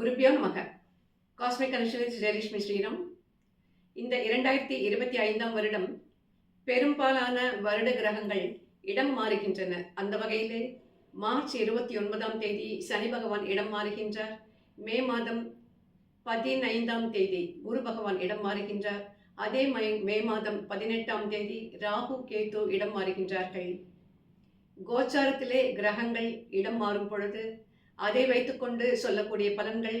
குருபியோ நமக. காஸ்மிக் கனெக்ஷனில் ஜெயலட்சுமி ஸ்ரீராம் இந்த இரண்டாயிரத்தி இருபத்தி ஐந்தாம் வருடம் பெரும்பாலான வருட கிரகங்கள் இடம் மாறுகின்றன. அந்த வகையிலே மார்ச் இருபத்தி ஒன்பதாம் தேதி சனி பகவான் இடம் மாறுகின்றார். மே மாதம் பதினைந்தாம் தேதி குரு பகவான் இடம் மாறுகின்றார். அதே மே மாதம் பதினெட்டாம் தேதி ராகு கேத்து இடம் மாறுகின்றார்கள். கோச்சாரத்திலே கிரகங்கள் இடம் மாறும் பொழுது அதை வைத்துக்கொண்டு சொல்லக்கூடிய பலன்கள்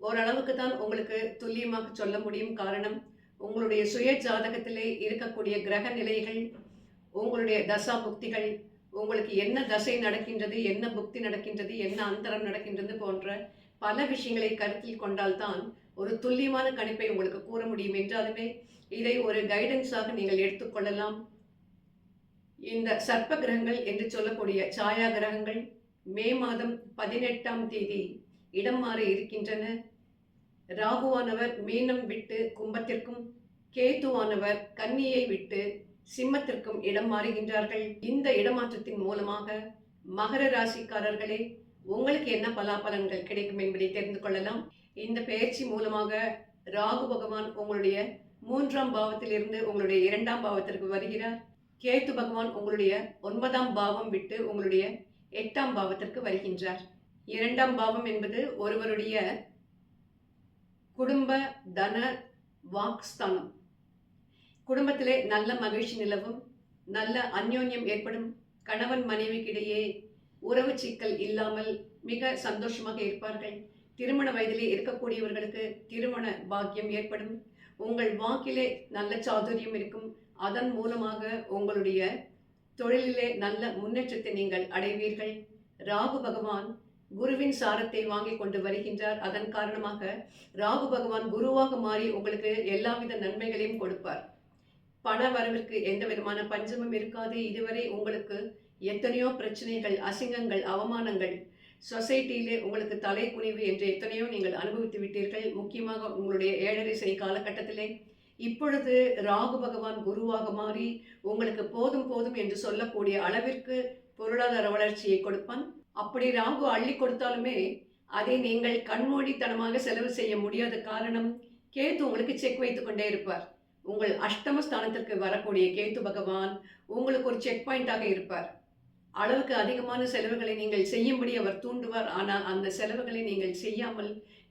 ஓரளவுக்கு தான் உங்களுக்கு துல்லியமாக சொல்ல முடியும். காரணம் உங்களுடைய சுய ஜாதகத்திலே இருக்கக்கூடிய கிரக நிலைகள் உங்களுடைய தசா புக்திகள் உங்களுக்கு என்ன தசை நடக்கின்றது என்ன புக்தி நடக்கின்றது என்ன அந்தரம் நடக்கின்றது போன்ற பல விஷயங்களை கருத்தில் கொண்டால்தான் ஒரு துல்லியமான கணிப்பை உங்களுக்கு கூற முடியும். என்றாலுமே இதை ஒரு கைடன்ஸாக நீங்கள் எடுத்துக்கொள்ளலாம் இந்த சர்ப்ப கிரகங்கள் என்று சொல்லக்கூடிய சாயா கிரகங்கள் மே மாதம் பதினெட்டாம் தேதி இடம் மாற இருக்கின்றன. ராகுவானவர் மீனம் விட்டு கும்பத்திற்கும் கேதுவானவர் கன்னியை விட்டு சிம்மத்திற்கும் இடம் மாறுகின்றார்கள். இந்த இடமாற்றத்தின் மூலமாக மகர ராசிக்காரர்களே உங்களுக்கு என்ன பலாபலன்கள் கிடைக்கும் என்பதை தெரிந்து கொள்ளலாம். இந்த பயிற்சி மூலமாக ராகு பகவான் உங்களுடைய மூன்றாம் பாவத்திலிருந்து உங்களுடைய இரண்டாம் பாவத்திற்கு வருகிறார். கேத்து பகவான் உங்களுடைய ஒன்பதாம் பாவம் விட்டு உங்களுடைய எட்டாம் பாவத்திற்கு வருகின்றார். இரண்டாம் பாவம் என்பது ஒருவருடைய குடும்ப தன வாக்ஸ்தானம் குடும்பத்திலே நல்ல மகிழ்ச்சி நிலவும் நல்ல அந்யோன்யம் ஏற்படும் கணவன் மனைவிக்கிடையே உறவு சிக்கல் இல்லாமல் மிக சந்தோஷமாக இருப்பார்கள். திருமண வயதிலே இருக்கக்கூடியவர்களுக்கு திருமண பாக்கியம் ஏற்படும். உங்கள் வாக்கிலே நல்ல சாதுரியம் இருக்கும். அதன் மூலமாக உங்களுடைய தொழிலிலே நல்ல முன்னேற்றத்தை நீங்கள் அடைவீர்கள். ராகு பகவான் குருவின் சாரத்தை வாங்கி கொண்டு வருகின்றார். அதன் காரணமாக ராகு பகவான் குருவாக மாறி உங்களுக்கு எல்லாவித நன்மைகளையும் கொடுப்பார். பண வரவிற்கு எந்த விதமான பஞ்சமும் இருக்காது. இதுவரை உங்களுக்கு எத்தனையோ பிரச்சனைகள் அசிங்கங்கள் அவமானங்கள் சொசைட்டியிலே உங்களுக்கு தலை குனிவு என்று எத்தனையோ நீங்கள் அனுபவித்து விட்டீர்கள். முக்கியமாக உங்களுடைய ஏழரை சனி காலகட்டத்திலே இப்பொழுது ராகு பகவான் குருவாக மாறி உங்களுக்கு போதும் போதும் என்று சொல்லக்கூடிய அளவிற்கு பொருளாதார வளர்ச்சியை கொடுப்பான். அப்படி ராகு அள்ளி கொடுத்தாலுமே அதை நீங்கள் கண்மூடித்தனமாக செலவு செய்ய முடியாத காரணம் கேத்து உங்களுக்கு செக் வைத்து கொண்டே இருப்பார். உங்கள் அஷ்டம ஸ்தானத்திற்கு வரக்கூடிய கேத்து பகவான் உங்களுக்கு ஒரு செக் பாயிண்டாக இருப்பார். அளவுக்கு அதிகமான செலவுகளை நீங்கள் செய்யும்படி அவர் தூண்டுவார். ஆனால் அந்த செலவுகளை நீங்கள் செய்யாமல்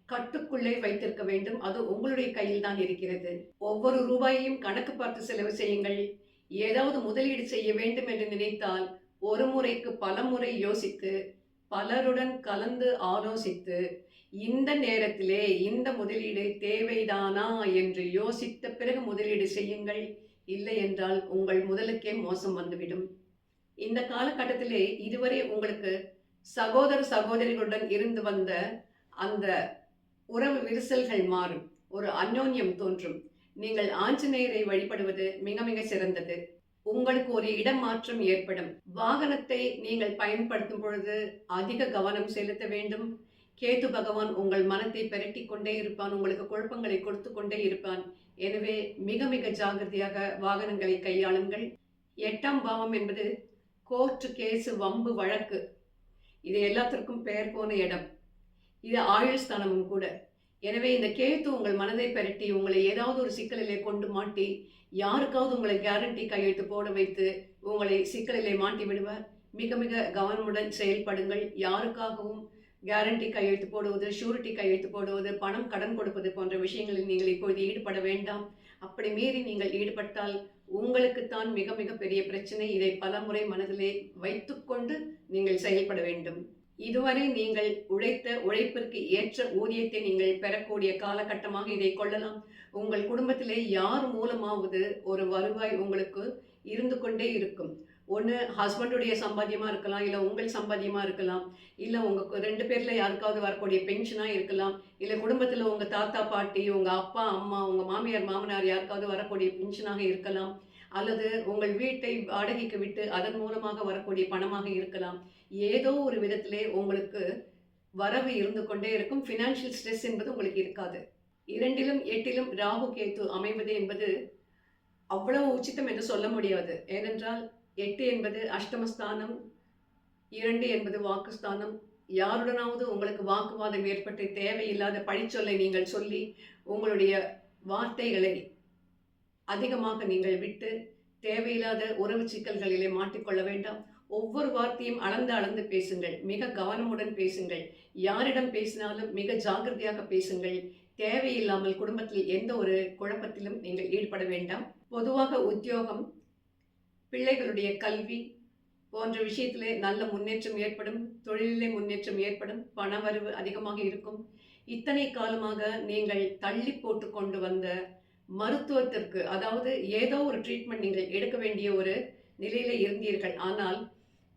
கட்டுக்குள்ளே வைத்திருக்க வேண்டும். அது உங்களுடைய கையில் தான் இருக்கிறது. ஒவ்வொரு ரூபாயையும் கணக்கு பார்த்து செலவு செய்யுங்கள். ஏதாவது முதலீடு செய்ய வேண்டும் என்று நினைத்தால் ஒரு முறைக்கு பல முறை யோசித்து பலருடன் கலந்து ஆலோசித்து இந்த நேரத்திலே இந்த முதலீடு தேவைதானா என்று யோசித்த பிறகு முதலீடு செய்யுங்கள். இல்லை என்றால் உங்கள் முதலுக்கே மோசம் வந்துவிடும். இந்த காலகட்டத்திலே இதுவரை உங்களுக்கு சகோதர சகோதரிகளுடன் இருந்து வந்த அந்த உறவு விரிசல்கள் மாறும். ஒரு அந்யோன்யம் தோன்றும். நீங்கள் ஆஞ்சநேயரை வழிபடுவது மிக மிக சிறந்தது. உங்களுக்கு ஒரு இடம் மாற்றம் ஏற்படும். வாகனத்தை நீங்கள் பயன்படுத்தும் பொழுது அதிக கவனம் செலுத்த வேண்டும். கேது பகவான் உங்கள் மனத்தை பெரட்டி கொண்டே இருப்பான். உங்களுக்கு குழப்பங்களை கொடுத்து கொண்டே இருப்பான். எனவே மிக மிக ஜாகிரதையாக வாகனங்களை கையாளுங்கள். எட்டாம் பாவம் என்பது கோர்ட்டு கேஸு வம்பு வழக்கு. இது எல்லாத்திற்கும் பெயர் போன இடம். இது ஆயுள் ஸ்தானமும் கூட. எனவே இந்த கேத்து உங்கள் மனதை பெரட்டி உங்களை ஏதாவது ஒரு சிக்கலிலே கொண்டு மாட்டி யாருக்காவது உங்களை கேரண்டி கையெழுத்து போட வைத்து உங்களை சிக்கலிலே மாட்டி விடுவார். மிக மிக கவனமுடன் செயல்படுங்கள். யாருக்காகவும் கேரண்டி கையெழுத்து போடுவது ஷூரிட்டி கையெழுத்து போடுவது பணம் கடன் கொடுப்பது போன்ற விஷயங்களில் நீங்கள் இப்பொழுது ஈடுபட வேண்டாம். அப்படி மீறி நீங்கள் ஈடுபட்டால் உங்களுக்குத்தான் மிக மிக பெரிய பிரச்சனை. இதை பலமுறை மனதிலே வைத்துக்கொண்டு நீங்கள் செயல்பட வேண்டும். இதுவரை நீங்கள் உழைத்த உழைப்பிற்கு ஏற்ற ஊதியத்தை நீங்கள் பெறக்கூடிய காலகட்டமாக இதை கொள்ளலாம். உங்கள் குடும்பத்திலே யார் மூலமாவது ஒரு வருவாய் உங்களுக்கு இருந்து கொண்டே இருக்கும். ஒன்று ஹஸ்பண்டுடைய சம்பாத்தியமாக இருக்கலாம் இல்லை உங்கள் சம்பாத்தியமாக இருக்கலாம் இல்லை உங்கள் ரெண்டு பேரில் யாருக்காவது வரக்கூடிய பென்ஷனாக இருக்கலாம் இல்லை குடும்பத்தில் உங்கள் தாத்தா பாட்டி உங்கள் அப்பா அம்மா உங்கள் மாமியார் மாமனார் யாருக்காவது வரக்கூடிய பென்ஷனாக இருக்கலாம். அல்லது உங்கள் வீட்டை வாடகைக்கு விட்டு அதன் மூலமாக வரக்கூடிய பணமாக இருக்கலாம். ஏதோ ஒரு விதத்திலே உங்களுக்கு வரவு இருந்து கொண்டே இருக்கும். ஃபினான்ஷியல் ஸ்ட்ரெஸ் என்பது உங்களுக்கு இருக்காது. இரண்டிலும் எட்டிலும் ராகு கேத்து அமைவது என்பது அவ்வளவு உச்சித்தம் என்று சொல்ல முடியாது. ஏனென்றால் எட்டு என்பது அஷ்டமஸ்தானம் இரண்டு என்பது வாக்குஸ்தானம். யாருடனாவது உங்களுக்கு வாக்குவாதம் ஏற்பட்டு தேவையில்லாத பழிச்சொல்லை நீங்கள் சொல்லி உங்களுடைய வார்த்தைகளை அதிகமாக நீங்கள் விட்டு தேவையில்லாத உறவு சிக்கல்களிலே மாட்டிக்கொள்ள வேண்டாம். ஒவ்வொரு வார்த்தையும் அளந்து அளந்து பேசுங்கள். மிக கவனமுடன் பேசுங்கள். யாரிடம் பேசினாலும் மிக ஜாக்கிரதையாக பேசுங்கள். தேவையில்லாமல் குடும்பத்தில் எந்த ஒரு குழப்பத்திலும் நீங்கள் ஈடுபட வேண்டாம். பொதுவாக உத்தியோகம் பிள்ளைகளுடைய கல்வி போன்ற விஷயத்திலே நல்ல முன்னேற்றம் ஏற்படும். தொழிலிலே முன்னேற்றம் ஏற்படும். பணவரவு அதிகமாக இருக்கும். இத்தனை காலமாக நீங்கள் தள்ளி போட்டு கொண்டு வந்த மருத்துவத்திற்கு அதாவது ஏதோ ஒரு ட்ரீட்மெண்ட் நீங்கள் எடுக்க வேண்டிய ஒரு நிலையில இருந்தீர்கள். ஆனால்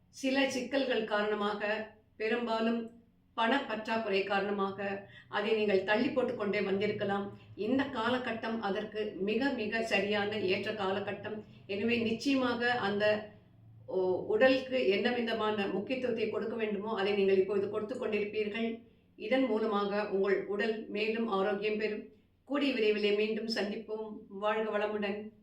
சில சிக்கல்கள் காரணமாக பெரும்பாலும் பண பற்றாக்குறை காரணமாக அதை நீங்கள் தள்ளி போட்டுக்கொண்டே வந்திருக்கலாம். இந்த காலகட்டம் அதற்கு மிக மிக சரியான ஏற்ற காலகட்டம். எனவே நிச்சயமாக அந்த ஓ- உடலுக்கு என்ன விதமான முக்கியத்துவத்தை கொடுக்க வேண்டுமோ அதை நீங்கள் இப்பொழுது கொடுத்து கொண்டிருப்பீர்கள். இதன் மூலமாக உங்கள் உடல் மேலும் ஆரோக்கியம் பெறும். கூடிய விரைவிலே மீண்டும் சந்திப்போம். வாழ்க வளமுடன்.